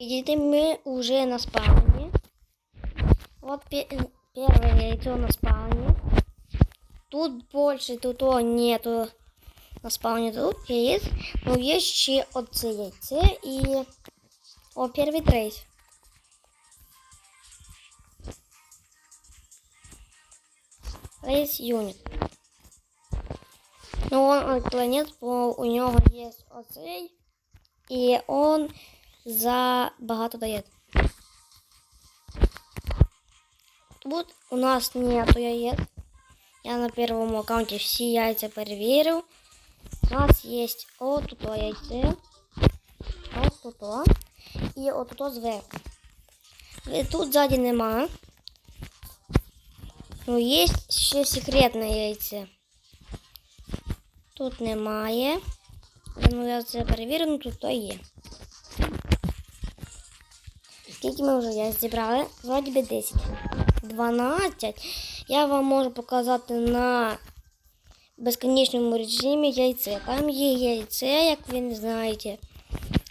Видите, мы уже на спауне. Вот первое яйцо на спауне. Тут больше тут о, нету на спауні тут яєць. Ну є ще оце яйце і о, перший трейс. Рейс юнит. Ну, он планет, бо у нього є оцей, і он за багато дає. Тут у нас нету яєць. Я на первом аккаунте всі яйця перевірив. У нас є от тут яйце, от тут і от тут зверху. Е, Тут ззаді нема. Ну, є ще секретне яйце. Тут немає. Ну, я це перевірив, ну тут то є. Скільки ми вже зібрали? Вроді би 10. 12. Я вам можу показати на безконечному режимі яйце. Там є яйце, як ви не знаєте.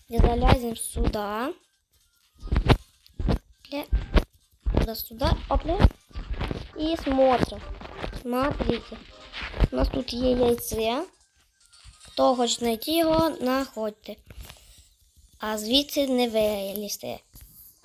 Я залазим сюди. Пля. Сюда. Опля. І смотрим. Смотрите. У нас тут є яйце. Хто хоче знайти його, знаходьте. А звідси не вилізте.